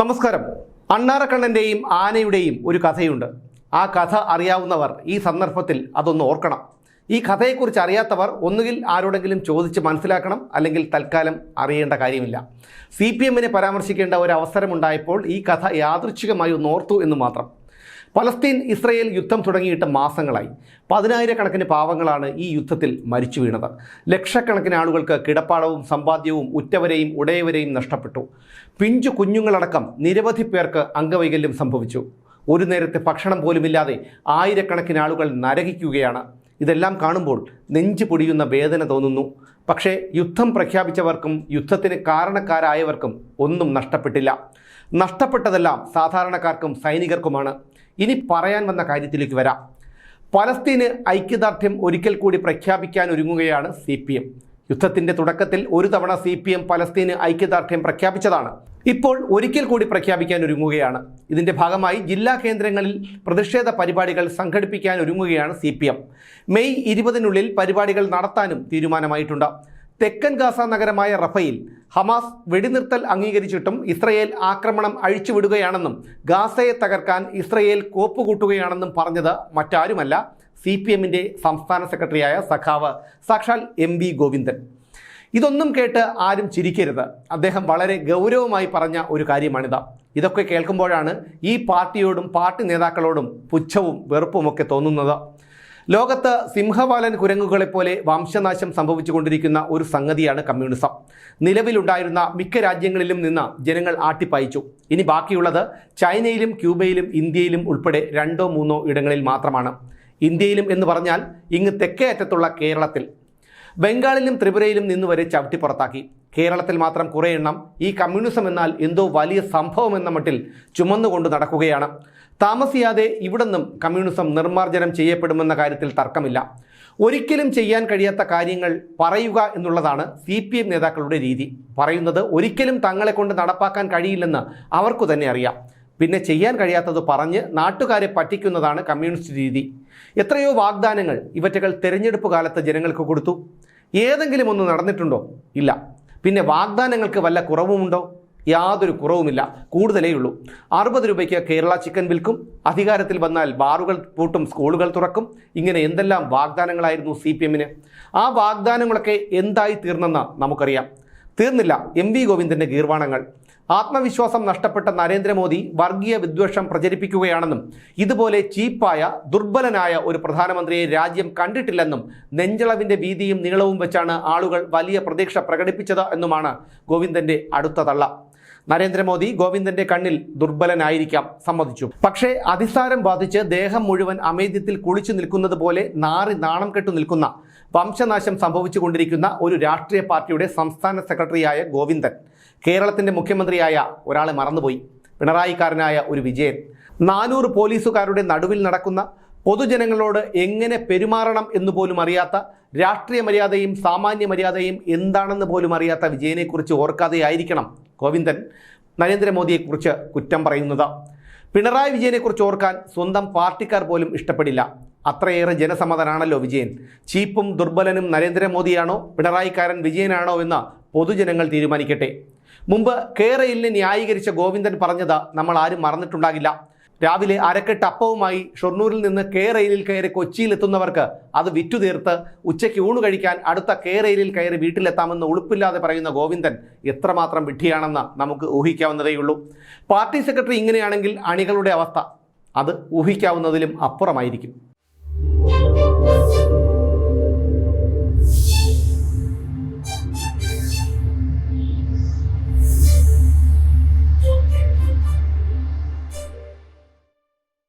നമസ്കാരം. അണ്ണാറക്കണ്ണന്റെയും ആനയുടെയും ഒരു കഥയുണ്ട്. ആ കഥ അറിയാവുന്നവർ ഈ സന്ദർഭത്തിൽ അതൊന്ന് ഓർക്കണം. ഈ കഥയെക്കുറിച്ച് അറിയാത്തവർ ഒന്നുകിൽ ആരോടെങ്കിലും ചോദിച്ച് മനസ്സിലാക്കണം അല്ലെങ്കിൽ തൽക്കാലം അറിയേണ്ട കാര്യമില്ല. സി പി എമ്മിനെ പരാമർശിക്കേണ്ട ഒരു അവസരമുണ്ടായപ്പോൾ ഈ കഥ യാദൃച്ഛികമായി ഒന്ന് ഓർത്തു എന്ന് മാത്രം. പലസ്തീൻ ഇസ്രയേൽ യുദ്ധം തുടങ്ങിയിട്ട് മാസങ്ങളായി. പതിനായിരക്കണക്കിന് പാവങ്ങളാണ് ഈ യുദ്ധത്തിൽ മരിച്ചു വീണത്. ലക്ഷക്കണക്കിന് ആളുകൾക്ക് കിടപ്പാടവും സമ്പാദ്യവും ഉറ്റവരെയും ഉടയവരെയും നഷ്ടപ്പെട്ടു. പിഞ്ചു കുഞ്ഞുങ്ങളടക്കം നിരവധി പേർക്ക് അംഗവൈകല്യം സംഭവിച്ചു. ഒരു നേരത്തെ ഭക്ഷണം പോലുമില്ലാതെ ആയിരക്കണക്കിന് ആളുകൾ നരകിക്കുകയാണ്. ഇതെല്ലാം കാണുമ്പോൾ നെഞ്ചു പൊടിയുന്ന വേദന തോന്നുന്നു. പക്ഷേ യുദ്ധം പ്രഖ്യാപിച്ചവർക്കും യുദ്ധത്തിന് കാരണക്കാരായവർക്കും ഒന്നും നഷ്ടപ്പെട്ടില്ല. നഷ്ടപ്പെട്ടതെല്ലാം സാധാരണക്കാർക്കും സൈനികർക്കുമാണ്. ഇനി പറയാൻ വന്ന കാര്യത്തിലേക്ക് വരാം. പലസ്തീന് ഐക്യദാർഢ്യം ഒരിക്കൽ കൂടി പ്രഖ്യാപിക്കാൻ ഒരുങ്ങുകയാണ് സി പി എം. യുദ്ധത്തിന്റെ തുടക്കത്തിൽ ഒരു തവണ സി പി എം പലസ്തീന് ഐക്യദാർഢ്യം പ്രഖ്യാപിച്ചതാണ്. ഇപ്പോൾ ഒരിക്കൽ കൂടി പ്രഖ്യാപിക്കാൻ ഒരുങ്ങുകയാണ്. ഇതിന്റെ ഭാഗമായി ജില്ലാ കേന്ദ്രങ്ങളിൽ പ്രതിഷേധ പരിപാടികൾ സംഘടിപ്പിക്കാൻ ഒരുങ്ങുകയാണ് സി പി എം. മെയ് ഇരുപതിനുള്ളിൽ പരിപാടികൾ നടത്താനും തീരുമാനമായിട്ടുണ്ട്. തെക്കൻ ഗാസ നഗരമായ റഫയിൽ ഹമാസ് വെടിനിർത്തൽ അംഗീകരിച്ചിട്ടും ഇസ്രയേൽ ആക്രമണം അഴിച്ചുവിടുകയാണെന്നും ഗാസയെ തകർക്കാൻ ഇസ്രയേൽ കോപ്പുകൂട്ടുകയാണെന്നും പറഞ്ഞത് മറ്റാരുമല്ല. സി പി എമ്മിന്റെ സംസ്ഥാന സെക്രട്ടറിയായ സഖാവ് സാക്ഷാൽ എം വി ഗോവിന്ദൻ. ഇതൊന്നും കേട്ട് ആരും ചിരിക്കരുത്. അദ്ദേഹം വളരെ ഗൗരവമായി പറഞ്ഞ ഒരു കാര്യമാണിത്. ഇതൊക്കെ കേൾക്കുമ്പോഴാണ് ഈ പാർട്ടിയോടും പാർട്ടി നേതാക്കളോടും പുച്ഛവും വെറുപ്പുമൊക്കെ തോന്നുന്നത്. ലോകത്ത് സിംഹവാലൻ കുരങ്ങുകളെപ്പോലെ വംശനാശം സംഭവിച്ചുകൊണ്ടിരിക്കുന്ന ഒരു സംഗതിയാണ് കമ്മ്യൂണിസം. നിലവിലുണ്ടായിരുന്ന മിക്ക രാജ്യങ്ങളിലും നിന്ന് ജനങ്ങൾ ആട്ടിപ്പായിച്ചു. ഇനി ബാക്കിയുള്ളത് ചൈനയിലും ക്യൂബയിലും ഇന്ത്യയിലും ഉൾപ്പെടെ രണ്ടോ മൂന്നോ ഇടങ്ങളിൽ മാത്രമാണ്. ഇന്ത്യയിലും എന്ന് പറഞ്ഞാൽ ഇങ്ങ് തെക്കേ അറ്റത്തുള്ള കേരളത്തിൽ. ബംഗാളിലും ത്രിപുരയിലും നിന്ന് വരെ ചവിട്ടി പുറത്താക്കി. കേരളത്തിൽ മാത്രം കുറേ എണ്ണം ഈ കമ്മ്യൂണിസം എന്നാൽ എന്തോ വലിയ സംഭവം എന്ന മട്ടിൽ ചുമന്നുകൊണ്ട് നടക്കുകയാണ്. താമസിയാതെ ഇവിടുന്നും കമ്മ്യൂണിസം നിർമ്മാർജനം ചെയ്യപ്പെടുമെന്ന കാര്യത്തിൽ തർക്കമില്ല. ഒരിക്കലും ചെയ്യാൻ കഴിയാത്ത കാര്യങ്ങൾ പറയുക എന്നുള്ളതാണ് സി പി എം നേതാക്കളുടെ രീതി. പറയുന്നത് ഒരിക്കലും തങ്ങളെ കൊണ്ട് നടപ്പാക്കാൻ കഴിയില്ലെന്ന് അവർക്കു തന്നെ അറിയാം. പിന്നെ ചെയ്യാൻ കഴിയാത്തത് പറഞ്ഞ് നാട്ടുകാരെ പറ്റിക്കുന്നതാണ് കമ്മ്യൂണിസ്റ്റ് രീതി. എത്രയോ വാഗ്ദാനങ്ങൾ ഇവറ്റകൾ തെരഞ്ഞെടുപ്പ് കാലത്ത് ജനങ്ങൾക്ക് കൊടുത്തു. ഏതെങ്കിലും ഒന്ന് നടന്നിട്ടുണ്ടോ? ഇല്ല. പിന്നെ വാഗ്ദാനങ്ങൾക്ക് വല്ല കുറവുമുണ്ടോ? യാതൊരു കുറവുമില്ല. കൂടുതലേ ഉള്ളൂ. അറുപത് രൂപയ്ക്ക് കേരള ചിക്കൻ വിൽക്കും. അധികാരത്തിൽ വന്നാൽ ബാറുകൾ പൂട്ടും സ്കൂളുകൾ തുറക്കും. ഇങ്ങനെ എന്തെല്ലാം വാഗ്ദാനങ്ങളായിരുന്നു സി പി എമ്മിന്? ആ വാഗ്ദാനങ്ങളൊക്കെ എന്തായി തീർന്നെന്ന് നമുക്കറിയാം. തീർന്നില്ല. എം വി ഗോവിന്ദന്റെ ഗീർവാണങ്ങൾ. ആത്മവിശ്വാസം നഷ്ടപ്പെട്ട നരേന്ദ്രമോദി വർഗീയ വിദ്വേഷം പ്രചരിപ്പിക്കുകയാണെന്നും ഇതുപോലെ ചീപ്പായ ദുർബലനായ ഒരു പ്രധാനമന്ത്രിയെ രാജ്യം കണ്ടിട്ടില്ലെന്നും നെഞ്ചളവിന്റെ വീതിയും നീളവും വെച്ചാണ് ആളുകൾ വലിയ പ്രതീക്ഷ പ്രകടിപ്പിച്ചത് എന്നുമാണ് ഗോവിന്ദന്റെ അടുത്ത തള്ള. നരേന്ദ്രമോദി ഗോവിന്ദന്റെ കണ്ണിൽ ദുർബലനായിരിക്കാം സമ്മതിച്ചു. പക്ഷേ അതിസാരം ബാധിച്ച് ദേഹം മുഴുവൻ അമേദ്യത്തിൽ കുളിച്ചു നിൽക്കുന്നത് പോലെ നാറി നാണം കെട്ടു നിൽക്കുന്ന വംശനാശം സംഭവിച്ചുകൊണ്ടിരിക്കുന്ന ഒരു രാഷ്ട്രീയ പാർട്ടിയുടെ സംസ്ഥാന സെക്രട്ടറിയായ ഗോവിന്ദൻ കേരളത്തിന്റെ മുഖ്യമന്ത്രിയായ ഒരാളെ മറന്നുപോയി. പിണറായിക്കാരനായ ഒരു വിജയൻ. നാനൂറ് പോലീസുകാരുടെ നടുവിൽ നടക്കുന്ന പൊതുജനങ്ങളോട് എങ്ങനെ പെരുമാറണം എന്ന് പോലും അറിയാത്ത രാഷ്ട്രീയ മര്യാദയും സാമാന്യ മര്യാദയും എന്താണെന്ന് പോലും അറിയാത്ത വിജയനെക്കുറിച്ച് ഓർക്കാതെ ആയിരിക്കണം ഗോവിന്ദൻ നരേന്ദ്രമോദിയെക്കുറിച്ച് കുറ്റം പറയുന്നത്. പിണറായി വിജയനെക്കുറിച്ച് ഓർക്കാൻ സ്വന്തം പാർട്ടിക്കാർ പോലും ഇഷ്ടപ്പെടില്ല. അത്രയേറെ ജനസമ്മതനാണല്ലോ വിജയൻ. ചീപ്പും ദുർബലനും നരേന്ദ്രമോദിയാണോ പിണറായിക്കാരൻ വിജയനാണോ എന്ന് പൊതുജനങ്ങൾ തീരുമാനിക്കട്ടെ. മുമ്പ് കേരളിനെ ന്യായീകരിച്ച ഗോവിന്ദൻ പറഞ്ഞത് നമ്മൾ ആരും മറന്നിട്ടുണ്ടാകില്ല. രാവിലെ അരക്കെട്ട് അപ്പവുമായി ഷൊർണൂരിൽ നിന്ന് കെ റെയിലിൽ കയറി കൊച്ചിയിലെത്തുന്നവർക്ക് അത് വിറ്റുതീർത്ത് ഉച്ചയ്ക്ക് ഊണ് കഴിക്കാൻ അടുത്ത കെ റെയിലിൽ കയറി വീട്ടിലെത്താമെന്ന് ഉളുപ്പില്ലാതെ പറയുന്ന ഗോവിന്ദൻ എത്രമാത്രം വിഡ്ഢിയാണെന്ന് നമുക്ക് ഊഹിക്കാവുന്നതേയുള്ളൂ. പാർട്ടി സെക്രട്ടറി ഇങ്ങനെയാണെങ്കിൽ അണികളുടെ അവസ്ഥ അത് ഊഹിക്കാവുന്നതിലും അപ്പുറമായിരിക്കും.